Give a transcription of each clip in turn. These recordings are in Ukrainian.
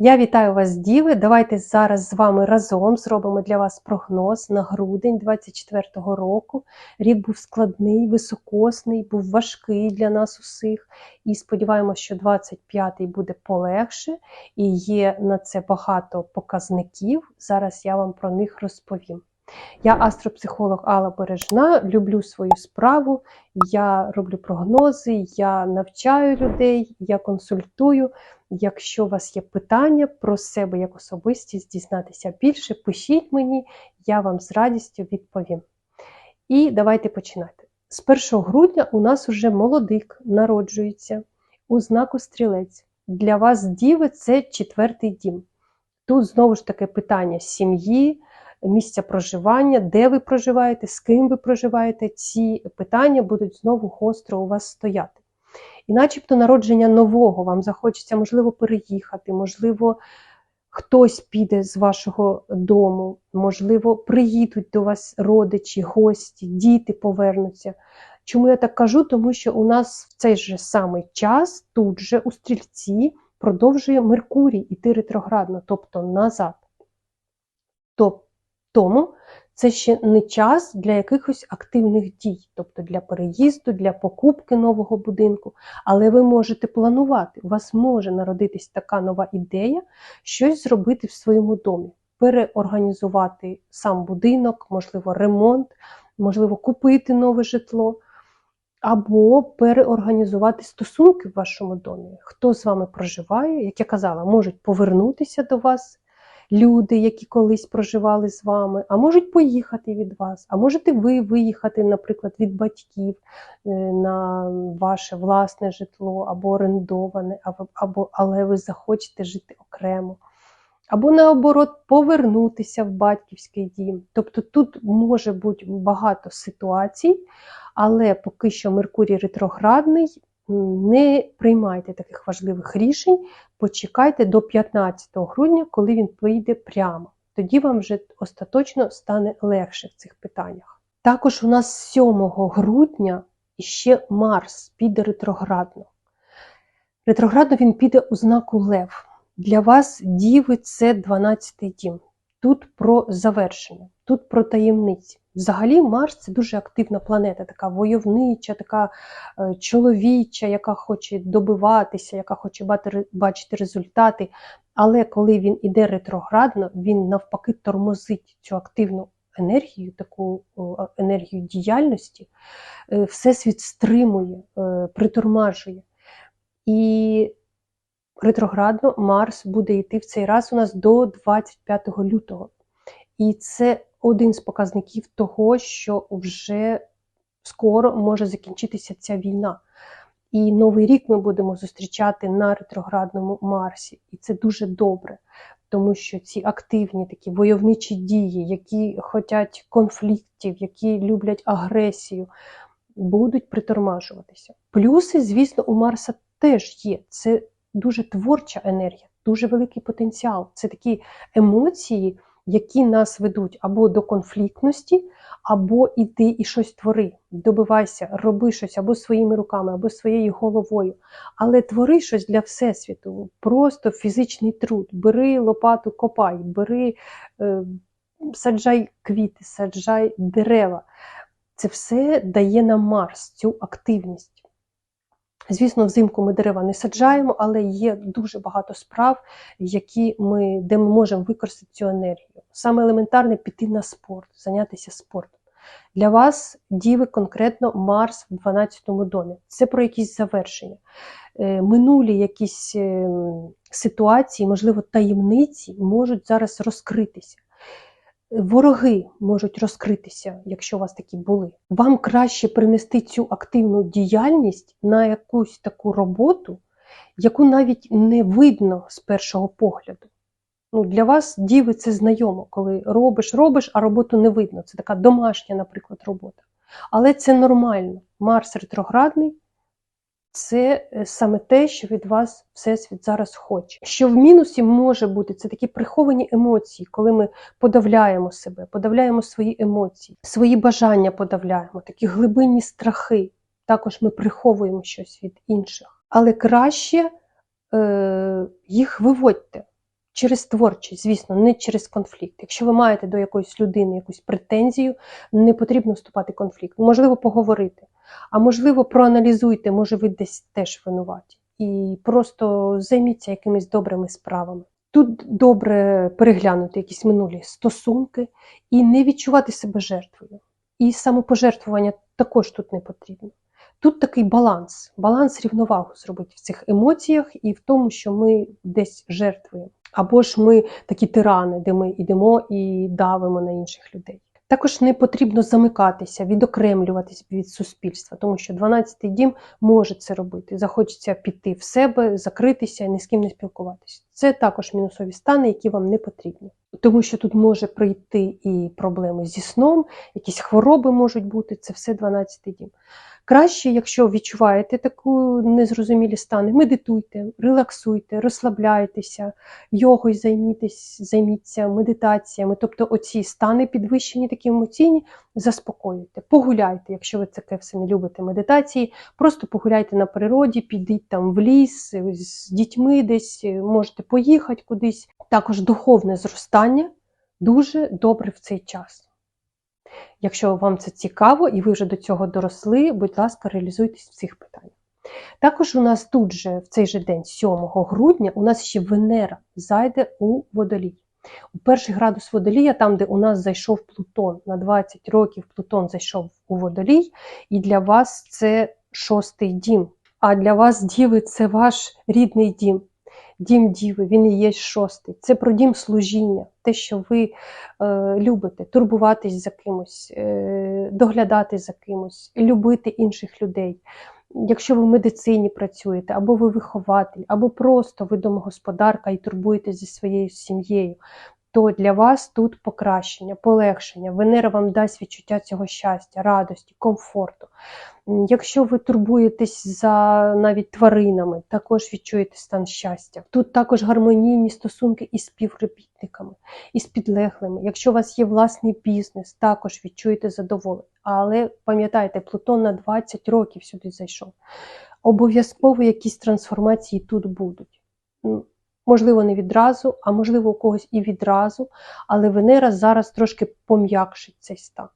Я вітаю вас, діви. Давайте зараз з вами разом зробимо для вас прогноз на грудень 24-го року. Рік був складний, високосний, був важкий для нас усіх. І сподіваємося, що 25-й буде полегше, і є на це багато показників. Зараз я вам про них розповім. Я астропсихолог Алла Бережна, люблю свою справу, я роблю прогнози, я навчаю людей, я консультую. Якщо у вас є питання про себе як особистість, дізнатися більше, пишіть мені, я вам з радістю відповім. І давайте починати. З 1 грудня у нас уже молодик народжується у знаку стрілець. Для вас, діви, це четвертий дім. Тут знову ж таки питання сім'ї, місця проживання, де ви проживаєте, з ким ви проживаєте. Ці питання будуть знову гостро у вас стояти. І начебто народження нового вам захочеться, можливо, переїхати, можливо, хтось піде з вашого дому, можливо, приїдуть до вас родичі, гості, діти повернуться. Чому я так кажу? Тому що у нас в цей же самий час, тут же у стрільці, продовжує Меркурій іти ретроградно, тобто назад. Тому це ще не час для якихось активних дій, тобто для переїзду, для покупки нового будинку. Але ви можете планувати. У вас може народитись така нова ідея, щось зробити в своєму домі, переорганізувати сам будинок, можливо, ремонт, можливо, купити нове житло. Або переорганізувати стосунки в вашому домі. Хто з вами проживає, як я казала, можуть повернутися до вас люди, які колись проживали з вами, а можуть поїхати від вас, а можете ви виїхати, наприклад, від батьків е, на ваше власне житло або орендоване, або, але ви захочете жити окремо. Або наоборот, повернутися в батьківський дім. Тобто тут може бути багато ситуацій, але поки що Меркурій ретроградний, не приймайте таких важливих рішень, почекайте до 15 грудня, коли він поїде прямо. Тоді вам вже остаточно стане легше в цих питаннях. Також у нас 7 грудня ще Марс піде ретроградно. Ретроградно він піде у знаку Лев. Для вас, діви, це 12-й дім. Тут про завершення, тут про таємниці. Взагалі, Марс це дуже активна планета, така войовнича, така е, чоловіча, яка хоче добиватися, яка хоче бачити результати. Але коли він іде ретроградно, він навпаки тормозить цю активну енергію, таку енергію діяльності, е, всесвіт стримує, е, притормажує. І ретроградно Марс буде йти в цей раз у нас до 25 лютого. І це один з показників того, що вже скоро може закінчитися ця війна. І Новий рік ми будемо зустрічати на ретроградному Марсі. І це дуже добре, тому що ці активні такі войовничі дії, які хочуть конфліктів, які люблять агресію, будуть притормажуватися. Плюси, звісно, у Марса теж є. Це дуже творча енергія, дуже великий потенціал. Це такі емоції, які нас ведуть або до конфліктності, або іди і щось твори. Добивайся, роби щось або своїми руками, або своєю головою. Але твори щось для Всесвіту, просто фізичний труд. Бери лопату, копай, бери, е, саджай квіти, саджай дерева. Це все дає нам Марс, цю активність. Звісно, взимку ми дерева не саджаємо, але є дуже багато справ, які ми, де ми можемо використати цю енергію. Саме елементарне піти на спорт, зайнятися спортом. Для вас діви конкретно Марс в 12-му домі. Це про якісь завершення. Е, минулі якісь е, ситуації, можливо, таємниці можуть зараз розкритися. Вороги можуть розкритися, якщо у вас такі були. Вам краще принести цю активну діяльність на якусь таку роботу, яку навіть не видно з першого погляду. Ну, Для вас діви це знайомо, коли робиш, робиш, а роботу не видно. Це така домашня, наприклад, робота. Але це нормально. Марс ретроградний це е, саме те, що від вас Всесвіт зараз хоче. Що в мінусі може бути, це такі приховані емоції, коли ми подавляємо себе, подавляємо свої емоції, свої бажання подавляємо, такі глибинні страхи. Також ми приховуємо щось від інших. Але краще е, їх виводьте. Через творчість, звісно, не через конфлікт. Якщо ви маєте до якоїсь людини якусь претензію, не потрібно вступати в конфлікт. Можливо, поговорити, а можливо, проаналізуйте, може, ви десь теж винуваті. І просто займіться якимись добрими справами. Тут добре переглянути якісь минулі стосунки і не відчувати себе жертвою. І самопожертвування також тут не потрібно. Тут такий баланс, баланс рівновагу зробити в цих емоціях і в тому, що ми десь жертвуємо. Або ж ми такі тирани, де ми йдемо і давимо на інших людей. Також не потрібно замикатися, відокремлюватись від суспільства, тому що 12-й дім може це робити. Захочеться піти в себе, закритися ні з ким не спілкуватися. Це також мінусові стани, які вам не потрібні. Тому що тут може прийти і проблеми зі сном, якісь хвороби можуть бути, це все 12-й дім. Краще, якщо відчуваєте таку незрозумілі стани, медитуйте, релаксуйте, розслабляйтеся, йогою займітесь, займіться медитаціями. Тобто оці стани підвищені, такі емоційні, заспокоюйте. Погуляйте, якщо ви таке все не любите медитації, просто погуляйте на природі, підіть там в ліс з дітьми десь, можете поїхати кудись. Також духовне зростання дуже добре в цей час. Якщо вам це цікаво і ви вже до цього доросли, будь ласка, реалізуйтесь в цих питаннях. Також у нас тут же, в цей же день, 7 грудня, у нас ще Венера зайде у водолій. У перший градус водолія, там, де у нас зайшов Плутон, на 20 років Плутон зайшов у водолій, і для вас це шостий дім. А для вас, діви, це ваш рідний дім. Дім Діви, він і є шостий. Це про дім служіння, те, що ви е, любите, турбуватись за кимось, е, доглядати за кимось, любити інших людей. Якщо ви в медицині працюєте, або ви вихователь, або просто ви домогосподарка і турбуєтесь зі своєю сім'єю, то для вас тут покращення, полегшення. Венера вам дасть відчуття цього щастя, радості, комфорту. Якщо ви турбуєтесь за навіть тваринами, також відчуєте стан щастя. Тут також гармонійні стосунки із співробітниками, із підлеглими. Якщо у вас є власний бізнес, також відчуєте задоволення. Але пам'ятайте, Плутон на 20 років сюди зайшов. Обов'язково якісь трансформації тут будуть. Можливо, не відразу, а можливо, у когось і відразу, але Венера зараз трошки пом'якшить цей стан.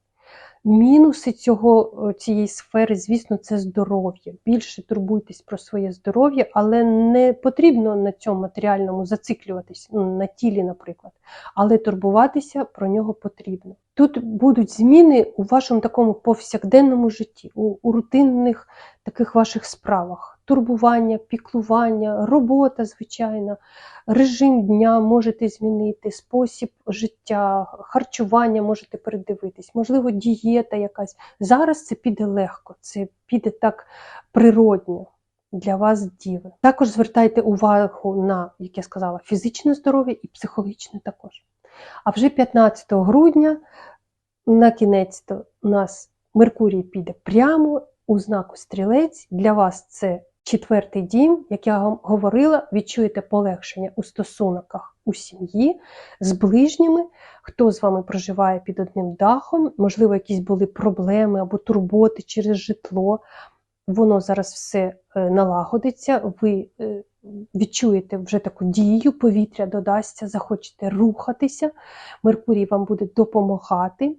Мінуси цього, цієї сфери, звісно, це здоров'я. Більше турбуйтесь про своє здоров'я, але не потрібно на цьому матеріальному зациклюватись, ну, на тілі, наприклад. Але турбуватися про нього потрібно. Тут будуть зміни у вашому такому повсякденному житті, у, у рутинних таких ваших справах. Турбування, піклування, робота, звичайно, режим дня можете змінити, спосіб життя, харчування можете передивитись, можливо, дієта якась. Зараз це піде легко, це піде так природньо для вас, діви. Також звертайте увагу на, як я сказала, фізичне здоров'я і психологічне також. А вже 15 грудня на кінець у нас Меркурій піде прямо у знаку стрілець. Для вас це четвертий дім, як я вам говорила, відчуєте полегшення у стосунках у сім'ї з ближніми, хто з вами проживає під одним дахом, можливо, якісь були проблеми або турботи через житло. Воно зараз все е, налагодиться, ви е, відчуєте вже таку дію, повітря додасться, захочете рухатися, Меркурій вам буде допомагати.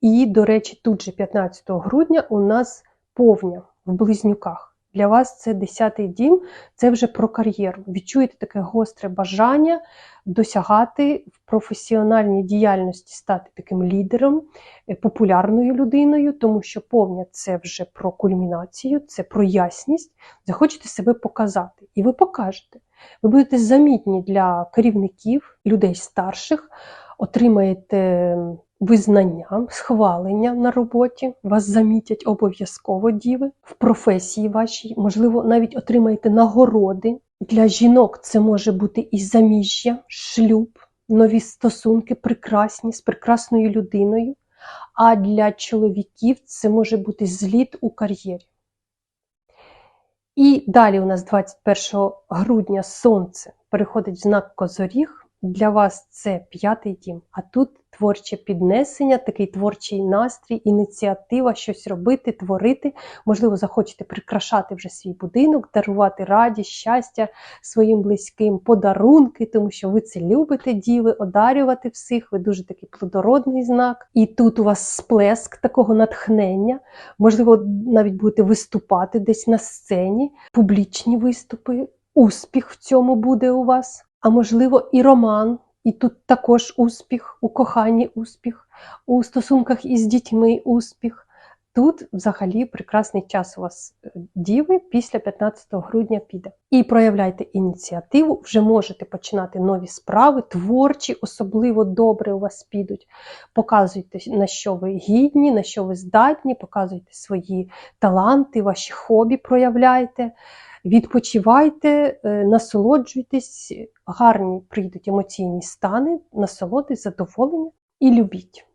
І, до речі, тут же 15 грудня у нас повня в близнюках. Для вас це 10-й дім, це вже про кар'єру. Відчуєте таке гостре бажання досягати в професіональній діяльності, стати таким лідером, е, популярною людиною, тому що повня це вже про кульмінацію, це про ясність. Захочете себе показати, і ви покажете. Ви будете замітні для керівників, людей старших, отримаєте визнання, схвалення на роботі, вас замітять обов'язково діви в професії вашій, можливо, навіть отримаєте нагороди. Для жінок це може бути і заміжжя, шлюб, нові стосунки, прекрасні з прекрасною людиною. А для чоловіків це може бути зліт у кар'єрі. І далі у нас 21 грудня сонце переходить в знак Козоріг, Для вас це п'ятий дім, а тут творче піднесення, такий творчий настрій, ініціатива, щось робити, творити. Можливо, захочете прикрашати вже свій будинок, дарувати радість, щастя своїм близьким, подарунки, тому що ви це любите, діви, одарювати всіх. Ви дуже такий плодородний знак. І тут у вас сплеск такого натхнення. Можливо, навіть будете виступати десь на сцені, публічні виступи. Успіх в цьому буде у вас а можливо, і роман, і тут також успіх, у коханні успіх, у стосунках із дітьми успіх. Тут взагалі прекрасний час у вас е, діви після 15 грудня піде. І проявляйте ініціативу, вже можете починати нові справи, творчі, особливо добре у вас підуть. Показуйте, на що ви гідні, на що ви здатні, показуйте свої таланти, ваші хобі проявляйте. Відпочивайте, е, насолоджуйтесь, гарні прийдуть емоційні стани, насолоди, задоволення і любіть.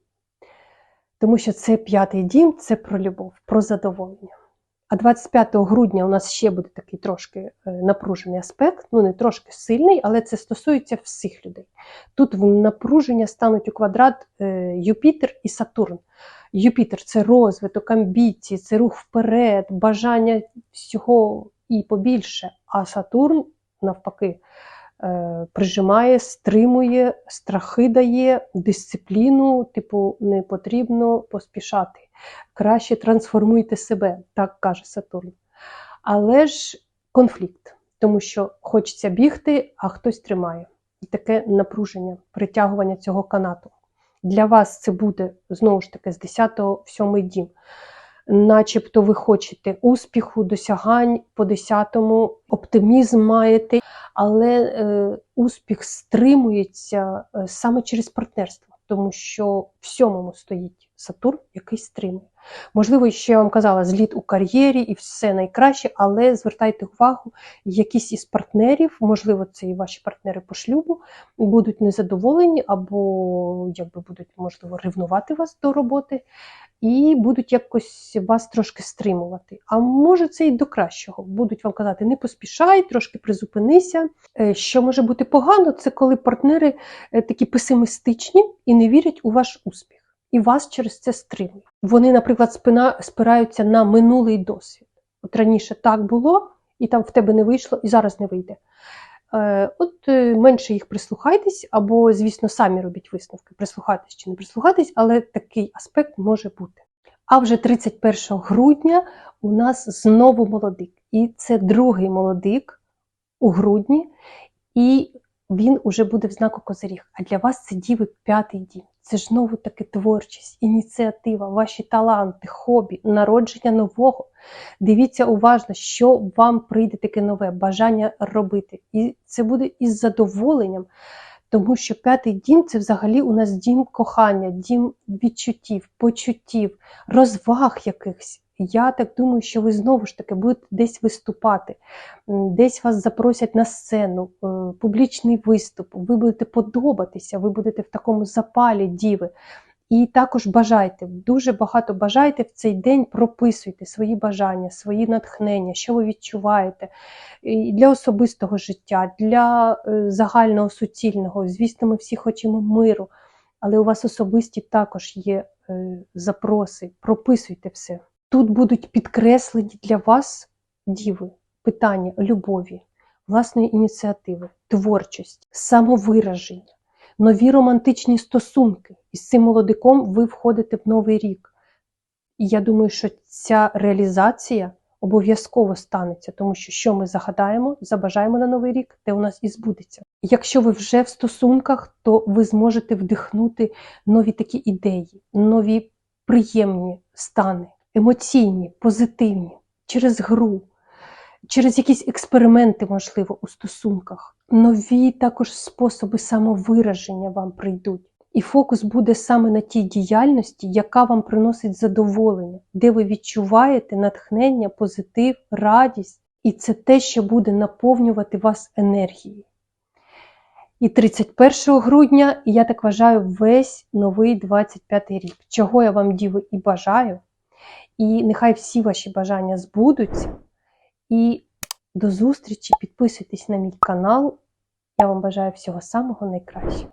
Тому що це п'ятий дім, це про любов, про задоволення. А 25 грудня у нас ще буде такий трошки е, напружений аспект, ну не трошки сильний, але це стосується всіх людей. Тут в напруження стануть у квадрат е, Юпітер і Сатурн. Юпітер це розвиток, амбіції, це рух вперед, бажання всього і побільше. А Сатурн, навпаки, прижимає, стримує, страхи дає, дисципліну, типу, не потрібно поспішати. Краще трансформуйте себе, так каже Сатурн. Але ж конфлікт, тому що хочеться бігти, а хтось тримає. І таке напруження, притягування цього канату. Для вас це буде знову ж таки з 10 в 7 дім начебто ви хочете успіху, досягань по 10-му, оптимізм маєте, але е, успіх стримується е, саме через партнерство, тому що в сьомому стоїть Сатурн, який стримує. Можливо, ще я вам казала, зліт у кар'єрі і все найкраще, але звертайте увагу, якісь із партнерів, можливо, це і ваші партнери по шлюбу, будуть незадоволені або якби будуть, можливо, ревнувати вас до роботи і будуть якось вас трошки стримувати. А може це і до кращого. Будуть вам казати, не поспішай, трошки призупинися. Е, що може бути погано, це коли партнери е, такі песимістичні і не вірять у ваш успіх. І вас через це стримують. Вони, наприклад, спина, спираються на минулий досвід. От раніше так було, і там в тебе не вийшло, і зараз не вийде. Е, от менше їх прислухайтесь, або, звісно, самі робіть висновки, прислухайтесь чи не прислухайтесь, але такий аспект може бути. А вже 31 грудня у нас знову молодик. І це другий молодик у грудні, і він уже буде в знаку Козиріг. А для вас це діви п'ятий дім. Це ж знову таки творчість, ініціатива, ваші таланти, хобі, народження нового. Дивіться уважно, що вам прийде таке нове бажання робити. І це буде із задоволенням, тому що п'ятий дім це взагалі у нас дім кохання, дім відчуттів, почуттів, розваг якихось. Я так думаю, що ви знову ж таки будете десь виступати, десь вас запросять на сцену, е, публічний виступ, ви будете подобатися, ви будете в такому запалі діви. І також бажайте, дуже багато бажайте в цей день, прописуйте свої бажання, свої натхнення, що ви відчуваєте і для особистого життя, для е, загального суцільного. Звісно, ми всі хочемо миру, але у вас особисті також є е, запроси. Прописуйте все. Тут будуть підкреслені для вас діви, питання любові, власної ініціативи, творчості, самовираження, нові романтичні стосунки. І з цим молодиком ви входите в новий рік. І я думаю, що ця реалізація обов'язково станеться, тому що що ми загадаємо, забажаємо на новий рік, те у нас і збудеться. Якщо ви вже в стосунках, то ви зможете вдихнути нові такі ідеї, нові приємні стани емоційні, позитивні, через гру, через якісь експерименти, можливо, у стосунках. Нові також способи самовираження вам прийдуть. І фокус буде саме на тій діяльності, яка вам приносить задоволення, де ви відчуваєте натхнення, позитив, радість. І це те, що буде наповнювати вас енергією. І 31 грудня, я так вважаю, весь новий 25 рік, чого я вам діви і бажаю. І нехай всі ваші бажання збудуться. І до зустрічі! Підписуйтесь на мій канал. Я вам бажаю всього самого найкращого.